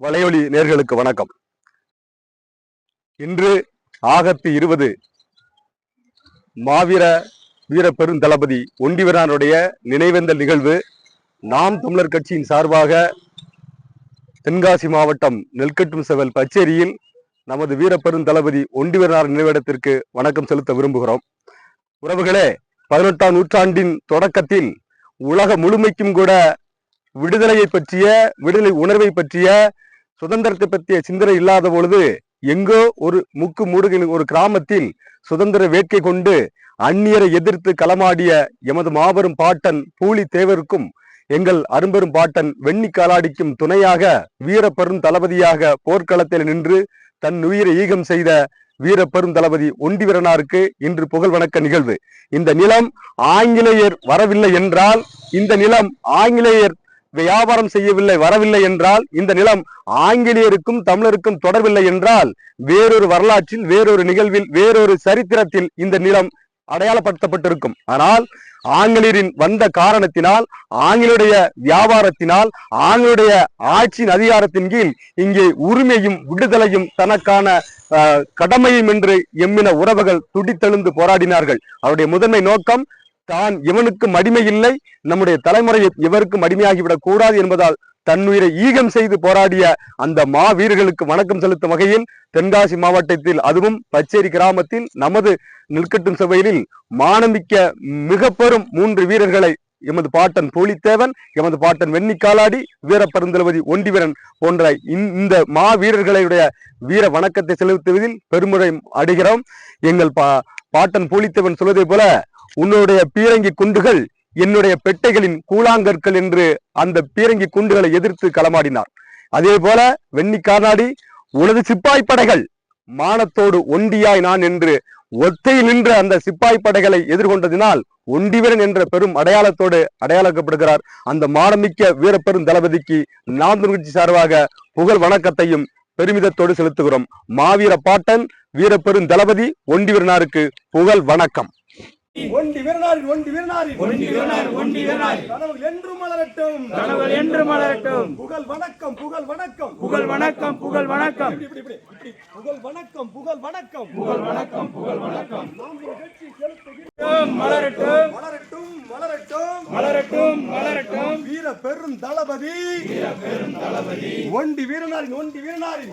வலையொலி நேர்களுக்கு வணக்கம். இன்று ஆகத்து இருபது மாவீர வீர பெருந்தளபதி ஒண்டிவரானுடைய நினைவேந்தல் நிகழ்வு நாம் தமிழர் கட்சியின் சார்பாக தென்காசி மாவட்டம் நெல்கட்டும் செவல் பச்சேரியில் நமது வீர பெருந்தளபதி ஒண்டிவரார் நினைவிடத்திற்கு வணக்கம் செலுத்த விரும்புகிறோம். உறவுகளே பதினெட்டாம் நூற்றாண்டின் தொடக்கத்தில் உலக முழுமைக்கும் கூட விடுதலையை பற்றிய விடுதலை உணர்வை பற்றிய சுதந்திரத்தை பற்றிய சிந்தனை இல்லாத பொழுது எங்கோ ஒரு முக்கு முடுகின் ஒரு கிராமத்தில் சுதந்திர வேட்கை கொண்டு அந்நியரை எதிர்த்து களமாடிய எமது மாபெரும் பாட்டன் பூலி தேவருக்கும் எங்கள் அரும்பெரும் பாட்டன் வெண்ணி காலாடிக்கும் துணையாக வீரப்பெரும் தளபதியாக போர்க்களத்தில் நின்று தன் உயிரை ஈகம் செய்த வீரப்பெரும் தளபதி ஒண்டிவீரனாருக்கு இன்று புகழ் வணக்க நிகழ்வு. இந்த நிலம் ஆங்கிலேயர் வரவில்லை என்றால் இந்த நிலம் ஆங்கிலேயர் வியாபாரம் செய்யவில்லை வரவில்லை என்றால் இந்த நிலம் ஆங்கிலேயருக்கும் தமிழருக்கும் தொடர்பில்லை என்றால் வேறொரு வரலாற்றில் வேறொரு நிகழ்வில் வேறொரு சரித்திரத்தில் இந்த நிலம் அடையாளப்படுத்தப்பட்டிருக்கும். ஆனால் ஆங்கிலேயரின் வந்த காரணத்தினால் ஆங்கிலுடைய வியாபாரத்தினால் ஆங்கிலுடைய ஆட்சியின் அதிகாரத்தின் கீழ் இங்கே உரிமையும் விடுதலையும் தனக்கான கடமையும் என்று எம்மின உறவுகள் துடித்தெழுந்து போராடினார்கள். அவருடைய முதன்மை நோக்கம் தான் இவனுக்கும் அடிமை இல்லை நம்முடைய தலைமுறை இவருக்கும் அடிமையாகிவிடக் கூடாது என்பதால் தன்னுயிரை ஈகம் செய்து போராடிய அந்த மாவீரர்களுக்கு வணக்கம் செலுத்தும் வகையில் தென்காசி மாவட்டத்தில் அதுவும் பச்சேரி கிராமத்தில் நமது நெல்கட்டும் சபையில் மானமிக்க மிக பெரும் மூன்று வீரர்களை எமது பாட்டன் போலித்தேவன் எமது பாட்டன் வெண்ணி காலாடி வீர ஒண்டிவீரன் போன்ற இந்த- மா வீரர்களுடைய வீர வணக்கத்தை செலுத்துவதில் பெருமுறை அடைகிறோம். எங்கள் பா பாட்டன் போலித்தேவன் சொல்வதை போல உன்னுடைய பீரங்கி குண்டுகள் என்னுடைய பெட்டைகளின் கூழாங்கற்கள் என்று அந்த பீரங்கி குண்டுகளை எதிர்த்து களமாடினார். அதே போல வெண்ணி காணாடி உனது சிப்பாய் படைகள் மானத்தோடு ஒண்டியாய் நான் என்று ஒத்தையில் நின்ற அந்த சிப்பாய் படைகளை எதிர்கொண்டதினால் ஒண்டிவீரன் என்ற பெரும் அடையாளத்தோடு அடையாளப்படுகிறார் அந்த மானமிக்க வீரப்பெரும் தளபதிக்கு நாம் சார்பாக புகழ் வணக்கத்தையும் பெருமிதத்தோடு செலுத்துகிறோம். மாவீர பாட்டன் வீரப்பெரும் தளபதி ஒண்டிவீரனாருக்கு புகழ் வணக்கம். ஒண்டி வீரனாரின் ஒண்டி வீரனாரின். ஒண்டி வீரனார், ஒண்டி வீரனார். கனவுகள் என்றும் மலரட்டும். கனவுகள் என்று மலரட்டும். புகழ் வணக்கம் புகழ் வணக்கம். புகழ் வணக்கம் புகழ் வணக்கம். புகழ் வணக்கம் புகழ் வணக்கம். புகழ் வணக்கம் புகழ் வணக்கம். நாம் ஒரு கட்சி செலுத்துகிறோம். மலரட்டும் மலரட்டும். மலரட்டும் மலரட்டும். மலரட்டும் வீர பெரும் தளபதி. ஒண்டி வீரனாரின் ஒண்டி வீரனாரின்.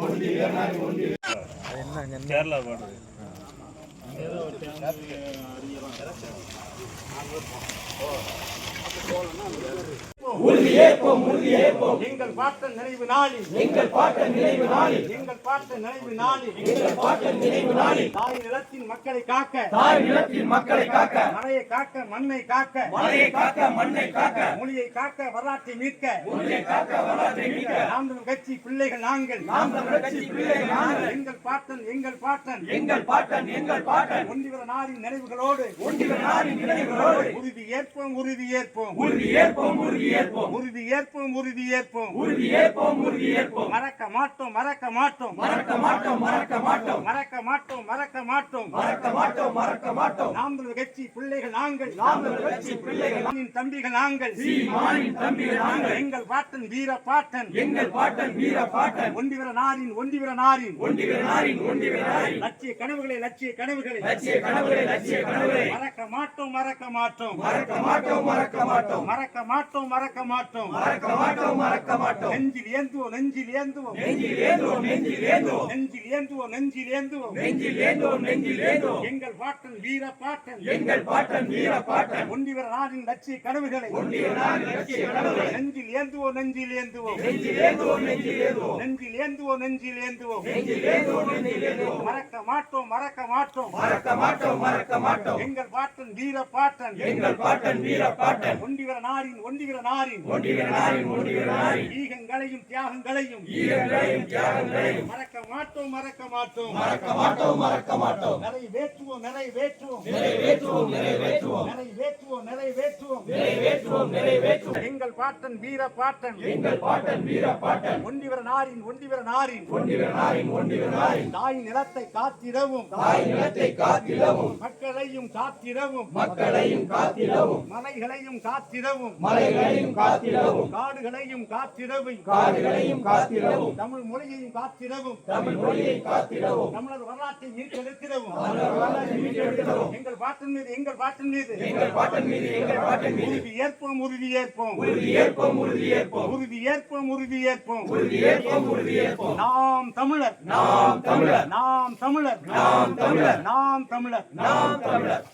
போகலன்னா உறுதியேற்போம் உறுதியேற்போம் எங்கள் பாட்டன் நினைவு நாளில். எங்கள் பாட்டன் நினைவு நாளில். எங்கள் பாட்டன் நினைவு நாளில். எங்கள் பாட்டன் நினைவு நாளில். தாய் நிலத்தின் மக்களை காக்க. தாய் நிலத்தின் மக்களை காக்க. மலையை காக்க மண்ணை காக்க. மலையை காக்க மண்ணை காக்க. மொழியை காக்க வரலாற்றை மீட்க. மொழியை காக்க வரலாற்றை மீட்க. நாம் தமிழ் கட்சி பிள்ளைகள் நாங்கள். நாம் கட்சி பிள்ளைகள் நாங்கள். எங்கள் பாட்டன் எங்கள் பாட்டன். எங்கள் பாட்டன் எங்கள் பாட்டன். ஒன்றிவர நாடின் நினைவுகளோடு. ஒன்றிய நாடின் நினைவுகளோடு. உறுதி ஏற்போம் உறுதி ஏற்போம். உறுதி ஏற்போம் உறுதி ஏற்போம் உறுதி ஏற்போம் உறுதி ஏற்போம். உறுதி ஏற்போம் உறுதி ஏற்போம் மறக்க மாட்டோம் மறக்க மாட்டோம். மறக்க மாட்டோம் மறக்க மாட்டோம். மறக்க மாட்டோம் மறக்க மாட்டோம். மறக்க மாட்டோம் மறக்க மாட்டோம். நாம் கட்சி பிள்ளைகள் நாங்கள். நாம் கட்சி பிள்ளைகள் தம்பிகள் நாங்கள். தம்பிகள் நாங்கள். எங்கள் பாட்டன் வீர பாட்டன் எங்கள் பாட்டன் வீர பாட்டன் ஒன்றிவர நாரின் ஒன்றிவர நாரின். ஒண்டிவர நாரின் ஒண்டிவர நாரின். லட்சிய கனவுகளை லட்சிய கனவுகளை. லட்சிய கனவுகளை லட்சிய கனவுகளை. மறக்க மாட்டோம் மறக்க மாட்டோம். மறக்க மாட்டோம் மறக்க மாட்டோம். மறக்க மாட்டோம் மறக்க மாட்டோம் மறக்க மாட்டோம் மறக்க மாட்டோம். நெஞ்சில் ஏந்துவோம் நெஞ்சில் ஏந்துவோம். நெஞ்சில் ஏந்துவோம் நெஞ்சில் ஏந்துவோம். நெஞ்சில் ஏந்துவோம் நெஞ்சில் ஏந்துவோம். நெஞ்சில் ஏந்துவோம் நெஞ்சில் ஏந்துவோம். எங்கள் பாட்டன் வீர பாட்டன் எங்கள் பாட்டன் வீர பாட்டன் ஒன்றிவர நாடின் லட்சிய கனவுகளை. ஒண்டிவர நாரின் லட்சிய கனவுகளை. நெஞ்சில் ஏந்துவோம் நெஞ்சில் ஏந்துவோம். நெஞ்சில் ஏந்துவோம் நெஞ்சில் ஏந்துவோம். நெஞ்சில் ஏந்துவோம் நெஞ்சில் ஏந்துவோம். நெஞ்சில் ஏந்துவோம் நெஞ்சில் ஏந்துவோம். மறக்க மாட்டோம் மறக்க மாட்டோம். மறக்க மாட்டோம் மறக்க மாட்டோம். எங்கள் பாட்டன் வீர பாட்டன் எங்கள் பாட்டன் வீர பாட்டன் ஒன்றிவர நாரின் ஒன்றிவர நாரின் ஒண்டிவர நாரின் ஒண்டிவர நாரின் ஈகங்களையும் தியாகங்களையும் ஈரங்களையும் தியாகங்களையும். மறக்க மாட்டோம் மறக்க மாட்டோம். மறக்க மாட்டோம் மறக்க மாட்டோம். நிறைவேற்றுவோம் நிறைவேற்றுவோம் நிறைவேற்றுவோம் நிறைவேற்றுவோம் நிறைவேற்றுவோம் நிறைவேற்றுவோம் நிறைவேற்றுவோம் நிறைவேற்றுவோம் எங்கள் பாட்டன் வீர பாட்டன். எங்கள் பாட்டன் வீர பாட்டன். ஒண்டிவர நாரின் ஒண்டிவர நாரின். ஒண்டிவர நாரின் ஒண்டிவர நாரின். தாய் நிலத்தை காத்திடவும். தாய் நிலத்தை காத்திடவும். மக்களையும் காத்திடவும். மக்களையும் காத்திடவும். மலைகளையும் காத்திடவும். மலைகளையும் காத்திடவும். காடுகளையும் காத்திடவும். காடுகளையும் காத்திடவும். தமிழ் மொழியையும் காத்திடவும். தமிழ் மொழியை காத்திடவும். தமிழர் வரலாற்றை மீட்டெடுத்திடவும். வரலாற்றை மீட்டெடுத்திடவும். எங்கள் பாட்டின் மீது எங்கள் பாட்டின் மீது. எங்கள் பாட்டன் மீது எங்கள் பாட்டன் மீது. உறுதி ஏற்போம் உறுதி ஏற்போம். உறுதி ஏற்போம் உறுதி ஏற்போம். உறுதி ஏற்போம் உறுதி ஏற்போம். உறுதி ஏற்போம் உறுதி ஏற்போம். நாம் தமிழர். நாம் தமிழர். நாம் தமிழர். நாம் தமிழர். நாம் தமிழர். நாம் தமிழர்.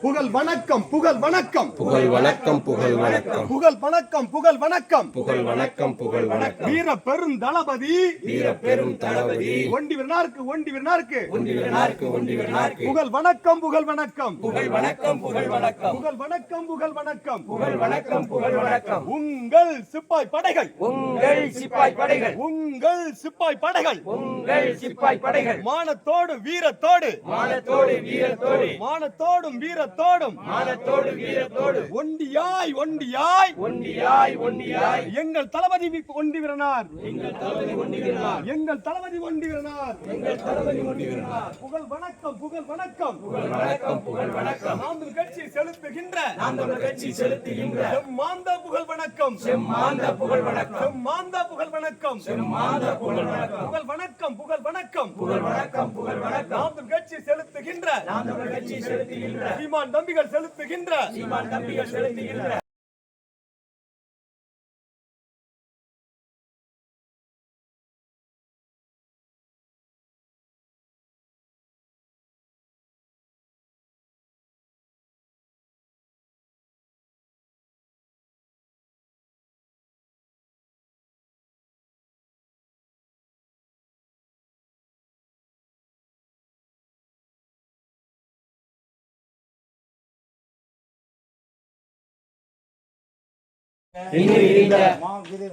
புகழ் வணக்கம் புகழ் வணக்கம். புகழ் வணக்கம் புகழ் வணக்கம். புகழ் வணக்கம் புகழ் வணக்கம். புகழ் வணக்கம் புகழ் வணக்கம். வீர பெருந்தளபதி வீர பெரும் தளபதி. ஒண்டி விருனாருக்கு ஒண்டி விருனாருக்கு. ஒண்டிவரனாருக்கு ஒண்டிவரனாருக்கு புகழ் வணக்கம் புகழ் வணக்கம். புகழ் வணக்கம் புகழ் வணக்கம். புகழ் வணக்கம் புகழ் வணக்கம். புகழ் வணக்கம் புகழ் வணக்கம். உங்கள் சிப்பாய் படைகள். உங்கள் சிப்பாய் படைகள். உங்கள் சிப்பாய் படைகள். உங்கள் சிப்பாய் படைகள். மானத்தோடு வீரத்தோடு. மானத்தோடு வீரத்தோடு. மானத்தோடும் வீரத்தோடும் மானத்தோடு வீரத்தோடு ஒண்டியாய் ஒண்டியாய். ஒண்டியாய் ஒண்டியாய். எங்கள் தளபதி ஒண்டி வீரனார் எங்கள் தளபதி ஒண்டிவரனார். எங்கள் தளபதி ஒண்டி வீரனார் எங்கள் தளபதி ஒண்டிவரனார். புகழ் வணக்கம் புகழ் வணக்கம். புகழ் வணக்கம் புகழ் வணக்கம். நாம் கட்சி செலுத்துகின்ற. தமிழர் கட்சி செலுத்துகின்ற. மாந்த புகழ் வணக்கம். செம்மாந்த புகழ் வணக்கம். மாந்த புகழ் வணக்கம். செம்மாந்த புகழ் வணக்கம். புகழ் வணக்கம் புகழ் வணக்கம். புகழ் வணக்கம் புகழ் வணக்கம். நாம் கட்சி செலுத்துகின்ற. தமிழர் கட்சி செலுத்துகின்ற. சீமான் தம்பிகள் செலுத்துகின்ற சீமான் தம்பிகள் செலுத்துகின்ற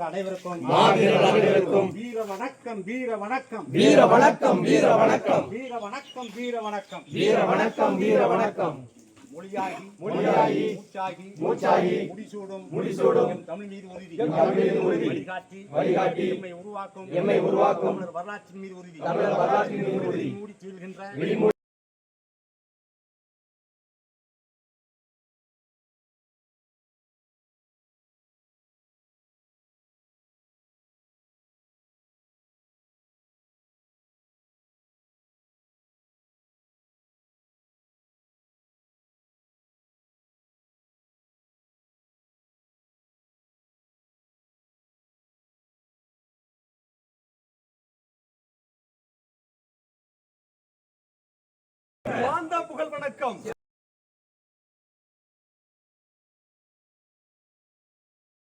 அனைவருக்கும் வீர வணக்கம் வீர வணக்கம். வீர வணக்கம் வீர வணக்கம். வீர வணக்கம் வீர வணக்கம். வீர வணக்கம் வீர வணக்கம். மொழியாகி மொழியாகி, மூச்சாகி மூச்சாகி, முடிசூடும் முடிசூடும், எம் தமிழ் மீது உறுதி. எம் தமிழ் மீது உறுதி, வழிகாட்டி வழிகாட்டி, எம்மை உருவாக்கும். எம்மை உருவாக்கும், வரலாற்றின் மீது உறுதி. தமிழர் வரலாற்றின் மீது உறுதி, மூடி தீழ்கின்ற வாழ்ந்தா புகழ் வணக்கம்